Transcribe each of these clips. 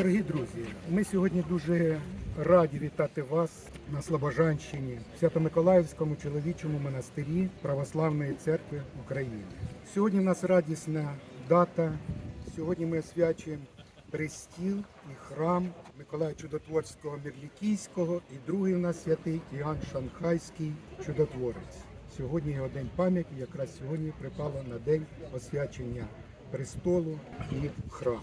Дорогі друзі, ми сьогодні дуже раді вітати вас на Слобожанщині, в Свято-Миколаївському чоловічому монастирі Православної церкви України. Сьогодні в нас радісна дата. Сьогодні ми освячуємо престіл і храм Миколая Чудотворського Мірлікійського і другий у нас святий Іоанн Шанхайський чудотворець. Сьогодні його день пам'яті, якраз сьогодні припало на день освячення престолу і храму.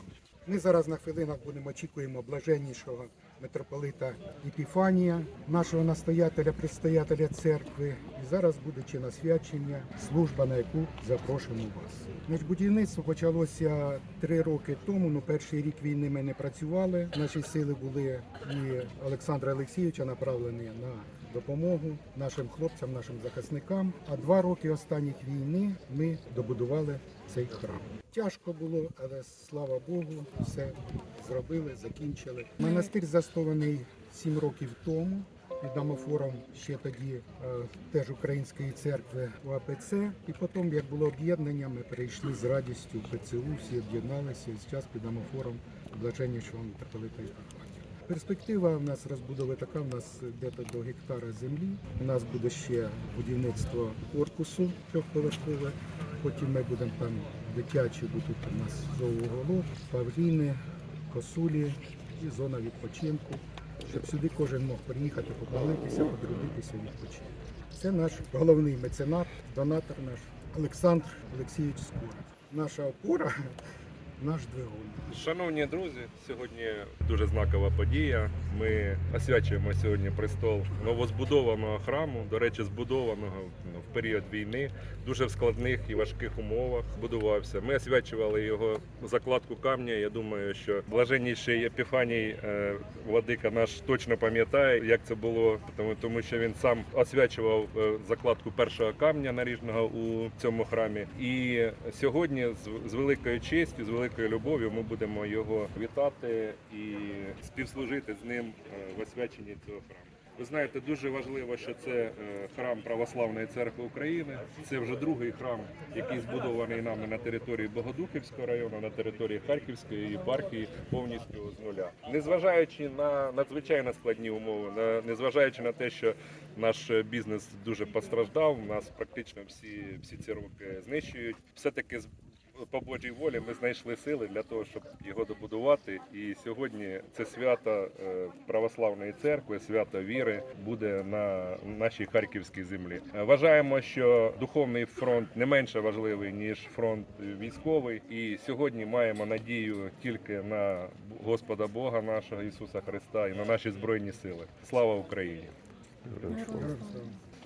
Ми зараз на хвилинах будемо очікуємо блаженнішого митрополита Епіфанія, нашого настоятеля, предстоятеля церкви. І зараз буде чинне свячення, служба, на яку запрошуємо вас. Значить, будівництво почалося три роки тому. Ну, перший рік війни ми не працювали. Наші сили були і Олександра Олексійовича направлені на допомогу нашим хлопцям, нашим захисникам. А два роки останніх війни ми добудували цей храм. Тяжко було, але слава Богу, все зробили, закінчили. Монастир заснований сім років тому. Під домофором ще тоді е, теж української церкви у АПЦ. І потім, як було об'єднання, ми перейшли з радістю в ПЦУ, всі об'єдналися і зараз під домофором блаженнішого митрополита Єпіфанія. Перспектива в нас розбудови така, в нас десь до гектара землі. У нас буде ще будівництво корпусу трьохповерхове. Потім ми будемо там дитячі, будуть у нас зооголов, павліни, косулі і зона відпочинку, щоб сюди кожен мог приїхати, помолитися, подрудитися, відпочити. Це наш головний меценат, донатор наш Олександр Олексійович Скура. Наша опора, наш двигун. Шановні друзі, сьогодні дуже знакова подія. Ми освячуємо сьогодні престол новозбудованого храму. До речі, збудованого в період війни, дуже в складних і важких умовах будувався. Ми освячували його закладку камня. Я думаю, що блаженніший Епіфаній е, Владика наш точно пам'ятає, як це було, тому, що він сам освячував е, закладку першого камня наріжного у цьому храмі. І сьогодні з великою честю, з великою любов'ю ми будемо його вітати і співслужити з ним е, в освяченні цього храму. Ви знаєте, дуже важливо, що це е, храм Православної церкви України. Це вже другий храм, який збудований нами на території Богодухівського району, на території Харківської єпархії, повністю з нуля. Незважаючи на надзвичайно складні умови, на незважаючи на те, що наш бізнес дуже постраждав, нас практично всі, всі ці роки знищують. Все таки по Божій волі ми знайшли сили для того, щоб його добудувати. І сьогодні це свято е, православної церкви, свято віри буде на нашій харківській землі. Вважаємо, що духовний фронт не менше важливий ніж фронт військовий. І сьогодні маємо надію тільки на Господа Бога нашого Ісуса Христа і на наші збройні сили. Слава Україні!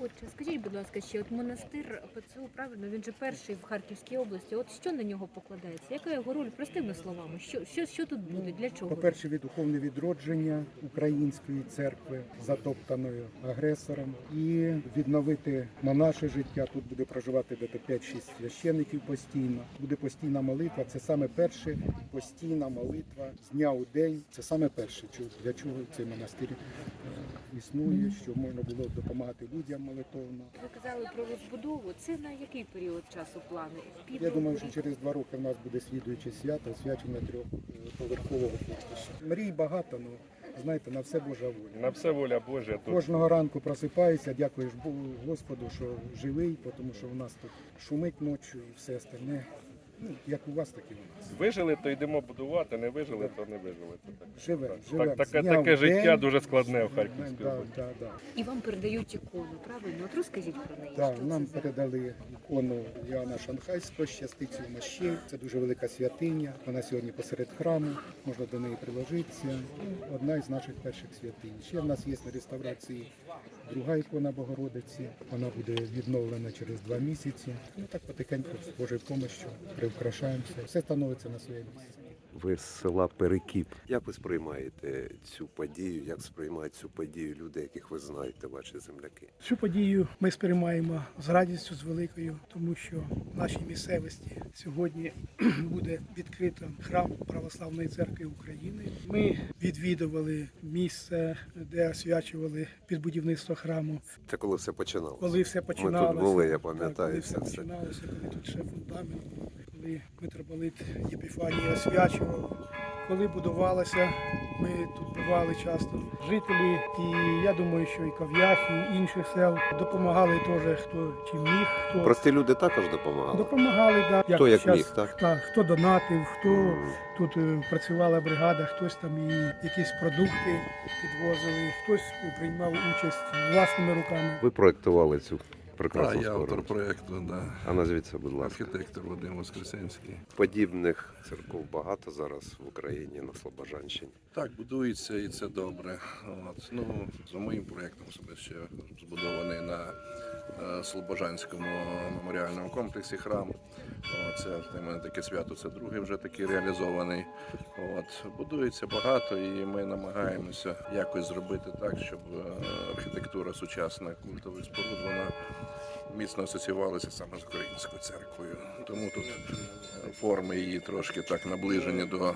Отже, скажіть, будь ласка, ще от монастир ПЦУ, правильно, він же перший в Харківській області. От що на нього покладається? Яка його роль простими словами? Що, що, що тут буде? Для чого? По-перше, від духовне відродження української церкви, затоптаної агресором, і відновити монаше життя. Тут буде проживати де 5-6 священиків постійно. Буде постійна молитва. Це саме перше постійна молитва з дня у день. Це саме перше, для чого цей монастир е, існує, що можна було допомагати людям молитовно. Ви казали про розбудову. Це на який період часу плани? Я думаю, що через два роки в нас буде слідуюче свято, свячення трьохповерхового корпусу. Мрій багато, але знаєте, на все Божа воля. На все воля Божа. Тут Кожного ранку просипаюся, дякуєш Богу Господу, що живий, тому що у нас тут шумить ночі і все остальне. Ну, як у вас, так і у нас. Вижили, то йдемо будувати, не вижили, то не вижили. Це так. Живе, Так, живе. так, таке, таке життя дуже складне в Харківській да, області. да, да. І вам передають ікону, правильно? От розкажіть про неї. Так, що нам це за- передали ікону Іоанна Шанхайського, щастицю мощей. Це дуже велика святиня. Вона сьогодні посеред храму, можна до неї приложитися. Ну, Одна із наших перших святинь. Ще в нас є на реставрації друга ікона Богородиці. Вона буде відновлена через два місяці. Ну так потихеньку з Божою допомогою приукрашаємося. Все становиться на своє місце. Ви з села Перекіп. Як ви сприймаєте цю подію? Як сприймають цю подію люди, яких ви знаєте, ваші земляки? Цю подію ми сприймаємо з радістю, з великою, тому що в нашій місцевості сьогодні буде відкрито храм Православної церкви України. Ми відвідували місце, де освячували під будівництво храму. Це коли все починалося? Коли все починалося. були, я Так, пам'ятаю коли все все. починалося, коли тут ще фундамент був, коли митрополит Єпіфаній освячував. Коли будувалося, ми тут бували часто. Жителі, і я думаю, що і Кав'ях, і інших сел допомагали теж, хто чим міг, хто Прості люди також допомагали. допомагали, да. Хто як щас- міг, так? та, хто донатив, хто М. тут е, працювала бригада, хтось там і якісь продукти підвозили, хтось приймав участь власними руками. Ви проектували цю Так, прекрасну я автор проєкту, да. А назвіться, будь ласка. архітектор Вадим Воскресенський. Подібних церков багато зараз в Україні на Слобожанщині. Так, будується і це добре. От. Ну, за моїм проєктом собі ще збудований на е, Слобожанському меморіальному комплексі храм. Це для мене таке свято, це другий вже такий реалізований. От. Будується багато і ми намагаємося якось зробити так, щоб е, архітектура сучасна культових споруд вона міцно асоціювалася саме з українською церквою. Тому тут форми її трошки так наближені до е,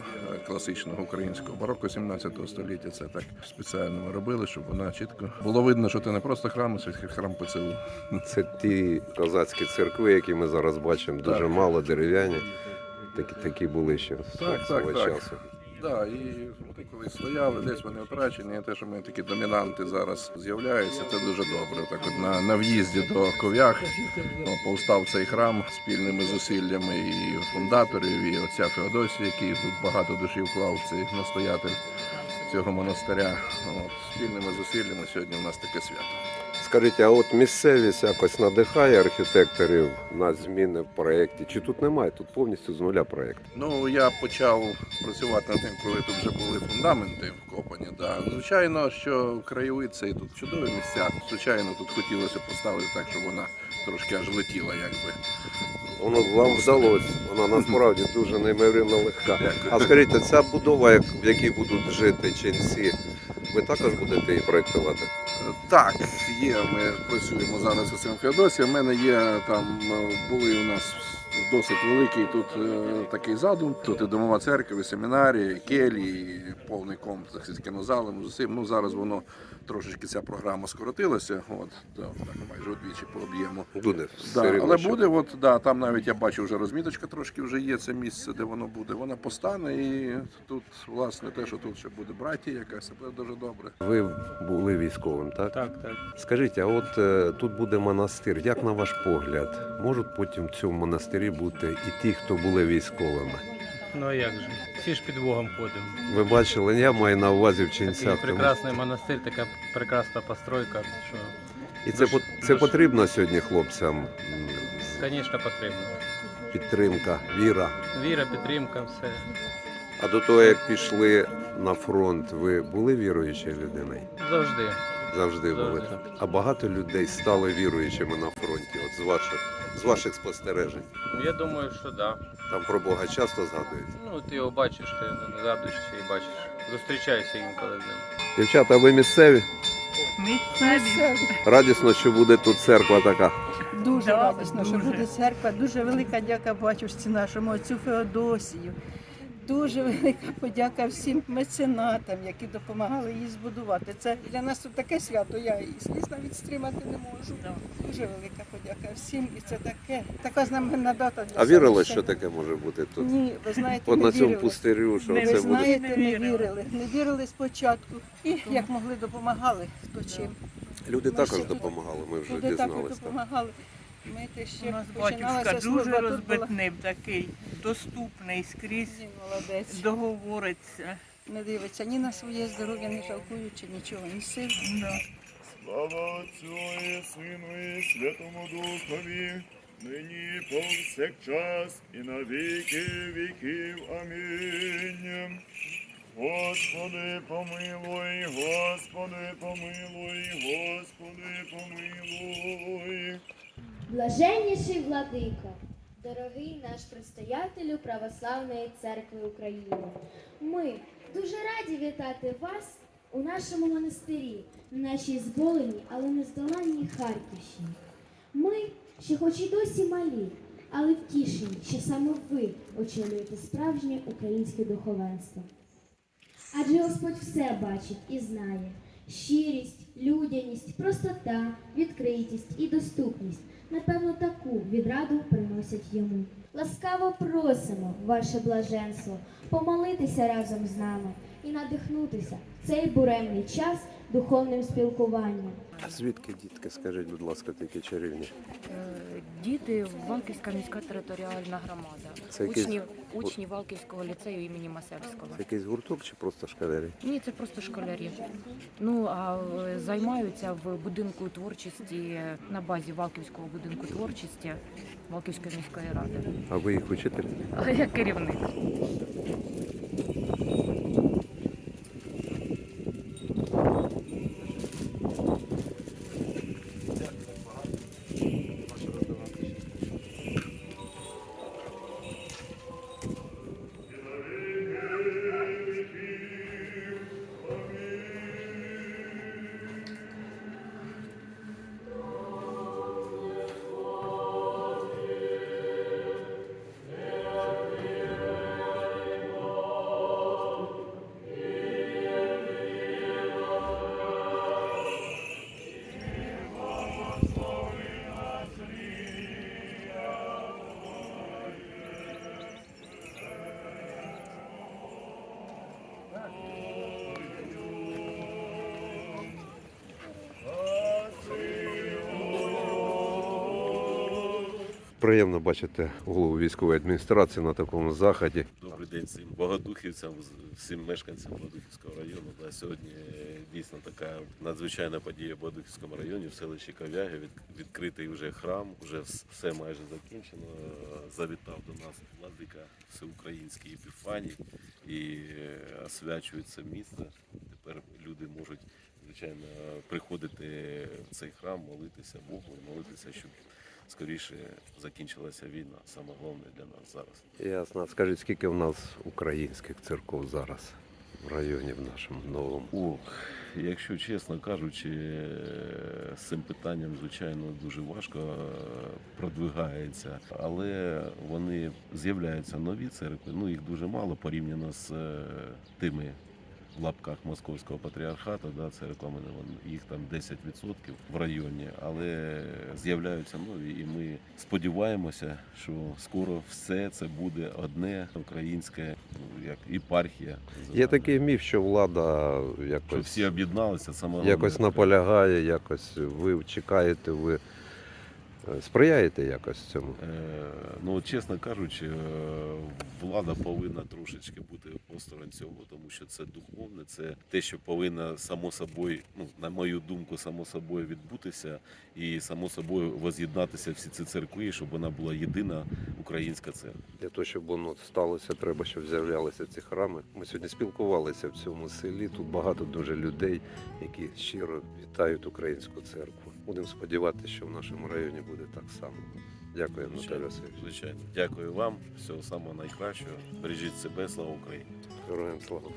класичного українського бароко 17 століття. Це так спеціально ми робили, щоб вона чітко було видно, що це не просто храм, а храм ПЦУ. Це ті козацькі церкви, які ми зараз бачимо, дуже Так. мало дерев'яні. Такі, такі були ще Так, свого так, так. Да, і вони коли стояли, десь вони втрачені. Те, що ми такі домінанти зараз з'являються, це дуже добре. Так от на, на в'їзді до Ков'ях ну, повстав цей храм спільними зусиллями і фундаторів, і отця Феодосія, який тут багато душі вклав цей настоятель цього монастиря. От, спільними зусиллями сьогодні у нас таке свято. Скажіть, а от місцевість якось надихає архітекторів на зміни в проєкті? Чи тут немає? Тут повністю з нуля проєкт. Ну, я почав працювати над тим, коли тут вже були фундаменти вкопані. Да. Звичайно, що краєвид це і тут чудові місця. Звичайно, тут хотілося поставити так, щоб вона трошки аж летіла, якби. Воно вам вдалося, вона насправді дуже неймовірно легка. А скажіть, ця будова, в якій будуть жити ченці, ви також будете її проєктувати? Так, є. Ми працюємо зараз з цим Феодосієм. У мене є там були у нас досить великий тут е, такий задум. Тут і домова церква, і семінарія, і келії, і повний комплекс із кінозалом. З усім. Ну зараз воно трошечки ця програма скоротилася. От да, так майже удвічі по об'єму. Буде все Да, рівно, але буде, от да, там навіть я бачу, вже розміточка трошки вже є. Це місце, де воно буде. Вона постане, і тут, власне, те, що тут ще буде братія якась, це буде дуже добре. Ви були військовим, так? Так, так. Скажіть, а от е, тут буде монастир. Як на ваш погляд, можуть потім цьому монастирі бути і ті, хто були військовими? Ну а як же? Всі ж під Богом ходимо. Ви бачили, я маю на увазі в Такий ченцях. тому- прекрасний монастир, така прекрасна постройка, що, І це, по- це потрібно сьогодні хлопцям. звісно, потрібно. Підтримка, віра. Віра, підтримка, все. А до того, як пішли на фронт, ви були віруючою людиною? Завжди. Завжди були. Завжди. А багато людей стали віруючими на фронті, от з ваших, з ваших спостережень. Я думаю, що так. Да. Там про Бога часто згадують. Ну, ти його бачиш, ти не згадуєшся і бачиш. Зустрічаєшся інколи з ним. Дівчата, ви місцеві? Місцеві. Радісно, що буде тут церква така. Дуже Да, радісно, що буде церква. Дуже велика дяка бачушці нашому отцю Феодосію. Дуже велика подяка всім меценатам, які допомагали її збудувати. Це для нас тут таке свято, я і сліз навіть стримати не можу. Дуже велика подяка всім. І це таке, така знаменна дата для А вірили, що таке може бути тут? Ні, ви знаєте, От не на цьому вірили. пустирю, що Не Ви це знаєте, Не не вірили. Не вірили спочатку. І як могли допомагали, хто чим. Люди Ми також допомагали, ми вже також дізналися. допомагали. Ми ще У нас батюшка служба, дуже була- такий доступний скрізь, Ні, Молодець. договориться. Не дивиться ні на своє здоров'я, не жалкуючи нічого, ні сил. Да. Слава Отцю і Сину і Святому Духові, нині повсякчас і на віки віків. Амінь. Господи, помилуй, Господи, помилуй, Господи, помилуй. Блаженніший владико, дорогий наш предстоятелю Православної церкви України. Ми дуже раді вітати вас у нашому монастирі, на нашій зболеній, але нездоланній Харківщині. Ми, що хоч і досі малі, але втішені, що саме ви очолюєте справжнє українське духовенство. Адже Господь все бачить і знає. Щирість, людяність, простота, відкритість і доступність. Напевно, таку відраду приносять йому. Ласкаво просимо, ваше блаженство, помолитися разом з нами і надихнутися в цей буремний час духовним спілкуванням. А звідки дітки, скажіть, будь ласка, такі чарівні? Е, Діти Валківська міська територіальна громада. Це якийсь- Учні, учні Валківського ліцею імені Масевського. Це якийсь гурток чи просто школярі? Ні, це просто школярі. Ну а е, займаються в будинку творчості на базі Валківського будинку творчості Валківської міської ради. А ви їх учитель? А я керівник. Приємно бачити голову військової адміністрації на такому заході. Добрий день всім богодухівцям, всім мешканцям Богодухівського району. Да, сьогодні е, дійсно така надзвичайна подія в Богодухівському районі в селищі Кавяги. Від, відкритий вже храм, вже все майже закінчено. Завітав до нас владика всеукраїнський Епіфаній і е, освячується місце. Тепер люди можуть звичайно приходити в цей храм, молитися Богу, молитися, щоб скоріше закінчилася війна. Саме головне для нас зараз. Ясно. Скажіть, скільки в нас українських церков зараз в районі в нашому новому? Ох, якщо чесно кажучи, з цим питанням, звичайно, дуже важко е, продвигається, але вони з'являються нові церкви. Ну їх дуже мало порівняно з е, тими. В лапках московського патріархату, да, церквами вон- їх там 10% в районі, але з'являються нові, і ми сподіваємося, що скоро все це буде одне українське, ну як єпархія. Є такий міф, що влада що всі об'єдналися, саме якось наполягає, якось ви чекаєте, ви сприяєте якось цьому. Е, Ну, чесно кажучи, е, влада повинна трошечки бути осторонь цього, тому що це духовне, це те, що повинно само собою, ну на мою думку, само собою відбутися, і само собою воз'єднатися всі ці церкви, щоб вона була єдина українська церква. Для того, щоб воно сталося, треба, щоб з'являлися ці храми. Ми сьогодні спілкувалися в цьому селі. Тут багато дуже людей, які щиро вітають українську церкву. Будемо сподіватися, що в нашому районі буде так само. Дякую, Наталя Васильович. звичайно. Дякую вам. Всього самого найкращого. Бережіть себе, слава Україні. Героям слава.